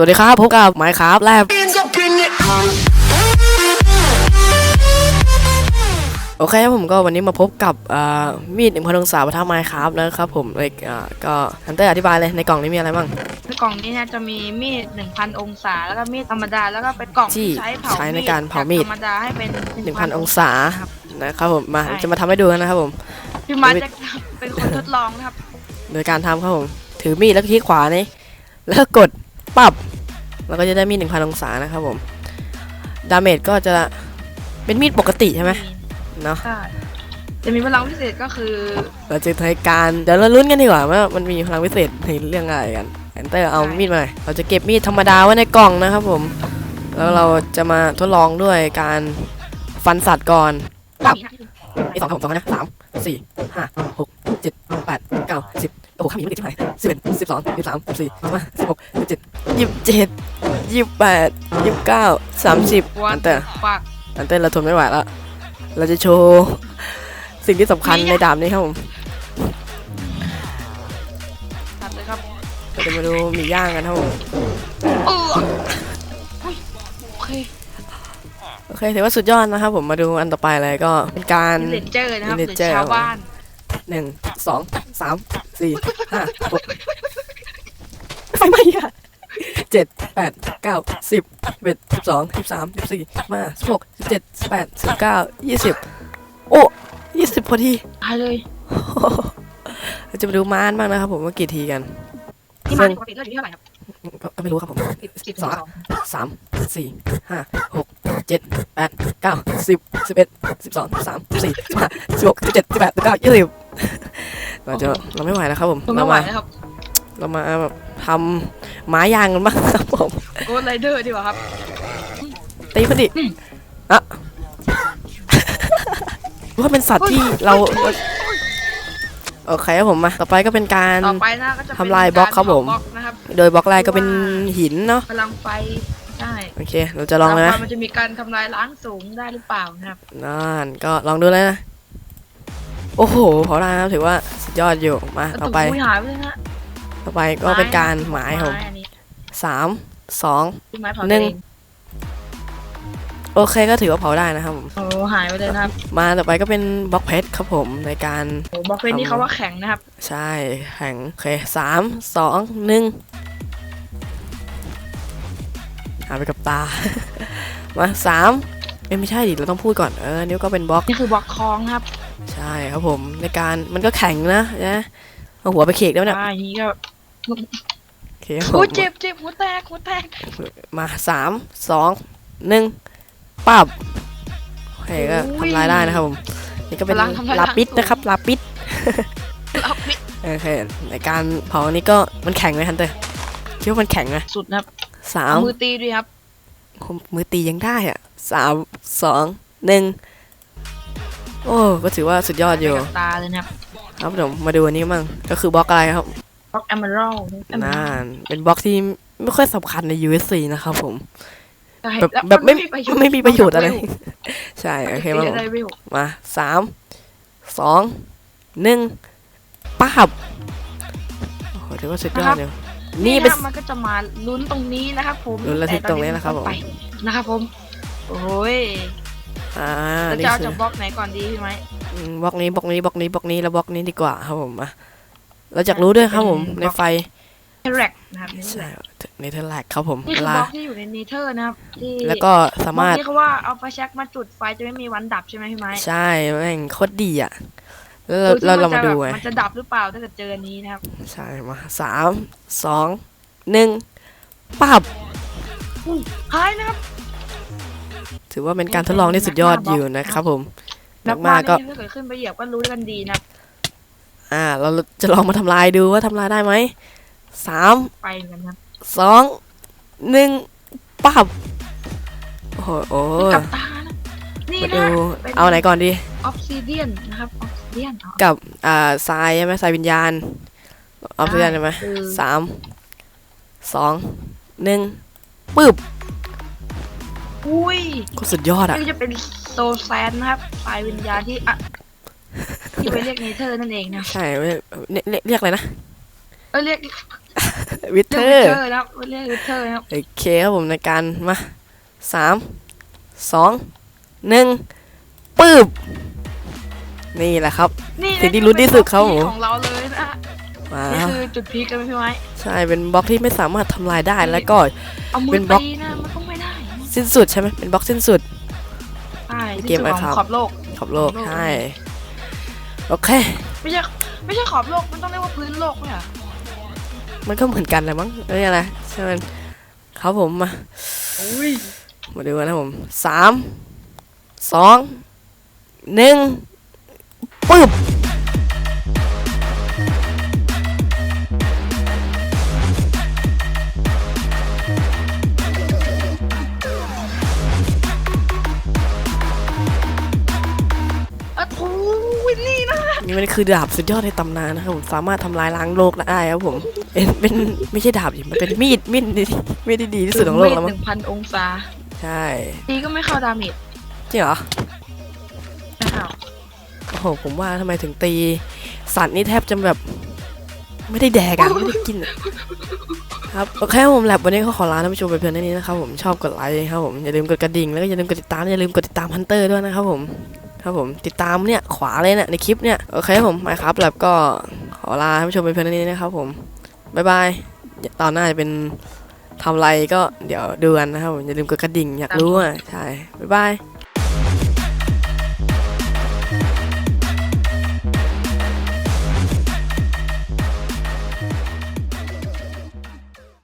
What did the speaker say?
สวัสดีครับพบกับไมค์ครับแลบ Hands up in it. โอเคครับผมก็วันนี้มาพบกับอ่ามีดหนึ่งพันองศาปะทะไมค์ครับนะครับผมเลยอ่าก็ฮันเตอร์อธิบายเลยในกล่องนี้มีอะไรบ้างในกล่องนี้เนี่ยจะมีมีด1,000องศา แล้วก็มีดธรรมดาแล้วก็เป็นกล่องที่ที่ใช้เผาใช้ในการเผามีดจธรรมดาให้เป็นหนึ่งพันองศาครับนะครับผมมาใช่จะมาทำให้ดูกันนะครับผมพี่มาจะเป็นคนทดลองนะครับ โดยการทำครับผมถือมีดแล้วก็คลิกขวานี่แล้วก็กดปับ แล้วก็จะได้มีดหนึ่งพันองศานะครับผม ดาเมจก็จะเป็นมีดปกติใช่ไหมเนาะใช่จะมีพลังพิเศษก็คือ เราจะใช้การเดี๋ยวเราลุ้นกันดีกว่าว่ามันมีพลังพิเศษในเรื่องอะไรกันแอนเตอร์เอามีดมาหน่อยเราจะเก็บมีดธรรมดาไว้ในกล่องนะครับผม แล้วเราจะมาทดลองด้วยการฟันสัตว์ก่อนครับอีกสองสองสองนะสามสี่ห้าหกเจ็ดแปดเก้าสิบ โอ้โหข้ามอีกไม่ติดที่ไหนสิบเอ็ดสิบสองสิบสามสิบสี่สิบห้าสิบหกสิบเจ็ดยี่สิบเจ็ดยี่สิบแปดยี่สิบเก้าสามสิบวัอันนเตอร์ฝากอันเตอร์เราทนไม่ไหวแล้ว เราจะโชว์สิ่งที่สำคัญในดาบนี้ครับผมตัดเลยครับเราจะมาดูหมีย่างกันครับผมเอออุ๊ยโอเคโอเคถือว่าสุดยอดนะครับผมมาดูอันต่อไปเลยก็เป็นการเลนเจอร์นะครับหรือ Villager ชาวบ้าน หนึ่งสองสามสี่ห้าหกไฟไหม้อะเจ็ดแปดเก้าสิบสิบเอ็ดสิบสองสิบสามสิบสี่สิบห้าสิบหกสิบเจ็ดสิบแปดสิบเก้ายี่สิบโอ้ยี่สิบพอดีตายเลยเราจะมาดูม้านบ้างนะครับผมว่ากี่ทีกันที่มาปกติเลือดอยู่ที่เท่าไหร่ครับก็ก็ไม่รู้ครับผมสิบสสอองงสามสี่ห้าหกเจ็ดแปดเก้าสิบสิบเอ็ดสิบสองสิบสามสิบสี่สิบห้าสิบหกสิบเจ็ดสิบแปดสิบเก้ายี่สิบ เราจะเราไม่ไหวแล้วครับผมผมเราไม่ไหวมาแล้วครับ เรามาแบบทำไม้ยางกันบ้างครับผมโกดไรเดอร์ดีกว่าครับตีพอดีอะว่าเป็นสัตว์ที่เราโอเคครับผมมาต่อไปก็เป็นการต่อไปนะก็จะเป็นทำลายบล็อกครับผมกาเผาบล็อกนะครับโดยบล็อกแรกก็เป็นหินเนาะพลังไฟใช่โอเค เราจะลองเลยต่นะไปมันจะมีการทำลายล้างสูงได้หรือเปล่านะครับนั่นก็ลองดูเลยนะ โอ้โหเผาได้นะครับถือว่าสุดยอดอยู่มาแล้วต่อไปตุ่มคุยหายไปเลยนะต่อไปก็เป็นการหมายครับผมอันนี้สามสองที่ไม้เผาหนึ่งตัวเอโอเคก็ถือว่าเผาได้นะครับผมโอ้หายไปเลยนะครับ มาต่อไปก็เป็นบล็อกเพชรครับผมในการโอ้บล็อกเฟนนี่เขาว่าแข็งนะครับ ใช่แข่งโอเคสามสองหนึ่งหาไปกับตา มาสามเอ้ยไม่ใช่ดิเราต้องพูดก่อนเออนิ้วก็เป็นบล็อกนี่คือบล็อกคองครับ ใช่ครับผมในการมันก็แข็งนะนะเอาหัวไปเขกได้ไหมเนี่ยอ่าอย่างนี้ก็โอเคครับผโอ้มยเจ็บเจ็บหัวแตกหัวแตกมาสามสองหนึ่งปับโอเคก็ทำลายได้นะครับผมนี่ก็เป็นลาปิดนะครับลาปิดเอาปิดโอเคในการเผาอันนี้ก็มันแข็งไหมฮันเตอร์คิดว่ามันแข็งไหมสุดนะครับสาเอามมือตีด้วยครับ มือตียังได้อะสามสองหนึ่ง โอ้ก็ถือว่าสุดยอดอยู่กับตาเลยนะครับครับผมมาดูอันนี้มั่งก็คือบล็อกอะไรครับบล็อกแอมเบอรัลนั่นเป็นบล็อกที่ไม่ค่อยสำคัญใน USC นะครับผมใช่แบบล้วแบบไม่ประโยชน์ไม่มีประโยชน์อะไร ใช่โอเคตีมาอะไรไม่รู้มาสามสองหนึ่งป้าบโอ้โหถือว่าสุดยอดเลยนี่นี่เป็นะมันก็จะมาลุ้นตรงนี้นะครับผมลุ้นระทึกตรงนี้นะครับผมไปนะครับผมโอ้ย อ่าแล้วนี่จะเอาคือจากบล็อกไหนก่อนดีพี่ไหมอืมบล็อกนี้บล็อกนี้บล็อกนี้บล็อกนี้แล้วบล็อกนี้ดีกว่าครับผมอะเราอยากรู้ด้วยครับผมในไฟเทเร็กนะครับนี่ใช่ในเทอร์แลกครับผมนี่เวคือบลาล็อกที่อยู่ในเนเธอร์นะครับที่แล้วก็สามารถบล็อกที่เขาว่าเอาไฟแช็กมาจุดไฟจะไม่มีวันดับใช่ไหมพี่ไหมใช่แม่งโคตรดีอะแล้วเราเราเรามาดูไงมันจะดับหรือเปล่าถ้าเกิดเจออันนี้นะครับ ใช่มาสามสองหนึ่งปับหายนะครับ ถือว่าเป็นการทดลองที่สุดยอดอยู่นะครับผมนักมากๆก็นี่ถ้าเกิดขึ้นไปเหยียบก็รู้กันดีนะครับอ่า เราจะลองมาทำลายดูว่าทำลายได้ไหมสามไปเหมือนกันครับสองหนึ่งปับโอ้โหโอ้กับตานะนี่มานะดูเป็นเอาไหนก่อนดีออฟซิเดียนนะครับออฟซิเดียนกับอ่าทรายใช่ไหมทรายวิญญาณออฟซิเดียนใช่ไหมคือสามสองหนึ่งปึ๊บ อุ้ยก็สุดยอดอะนี่จะเป็นโซแซนนะครับสายวิญญาณที่อะที่ไปเรียกเนเธอร์นั่นเองนะใช่เว้ยเรียกเรียกเรียกอะไรนะเออเรียกวิเทเรียอกร์วิเทอร์นะครับเรียกวิเทอร์นะครับโอเคครับผมในการมาสามสองหนึ่งปืบนี่แหละครับนี่สิ่งที่ลุ้นที่สุดครับผมของเราเลยนะมานี่คือจุดพีคกันไหมพี่ไม้ใช่เป็นบล็อกที่ไม่สามารถทำลายได้แล้วก็เอามืเป็อนบล็อก สิ้นสุดใช่ไหมเป็นบล็อกสิ้นสุด ใช่เกมอะไรครับขอบโลกขอบโลก ขอบโลกใช่โอเค ไม่ใช่ไม่ใช่ขอบโลกมันต้องเรียกว่าพื้นโลกไหมอะมันก็เหมือนกันแหละมั้งเอ้ยอะไรใช่ไหมครับผมมาอุ้ยมาดูกันนะผมสามสองหนึ่งปึ๊บ มันคือดาบสุดยอดในตำนานนะครับผมสามารถทำลายล้างโลกได้ครับผมเป็นเป็นไม่ใช่ดาบดิมันเป็นมีดมีดดีมีดที่ดีที่สุดของโลกแล้วหมั้งนึ่งพันองศาใช่ตีก็ไม่เข้าดาเมจจริงเหรออ้าวโอ้โหผมว่าทำไมถึงตี สัตว์นี่แทบจะแบบ ไม่ได้แดกอะไม่ได้กินอะครับโอเคครับผมแลบวันนี้ก็ขอลาท่านผู้ชมไปเพียงเท่านี้นะครับผมชอบกดไลค์ครับผมอย่าลืมกดกระดิ่งแล้วก็อย่าลืมกดติดตามอย่าลืมกดติดตามฮันเตอร์ด้วยนะครับผม ครับผมติดตามเนี่ยขวาเลยเนี่ยในคลิปเนี่ยโอเคครับผมไปครับแลบก็ขอลาท่านผู้ชมไปเพียงเท่านี้นะครับผมบ๊ายบายตอนหน้าจะเป็นทำอะไรก็เดี๋ยวดูกันนะครับผมอย่าลืมกดกระดิ่งอยากรู้อะใช่บ๊ายบาย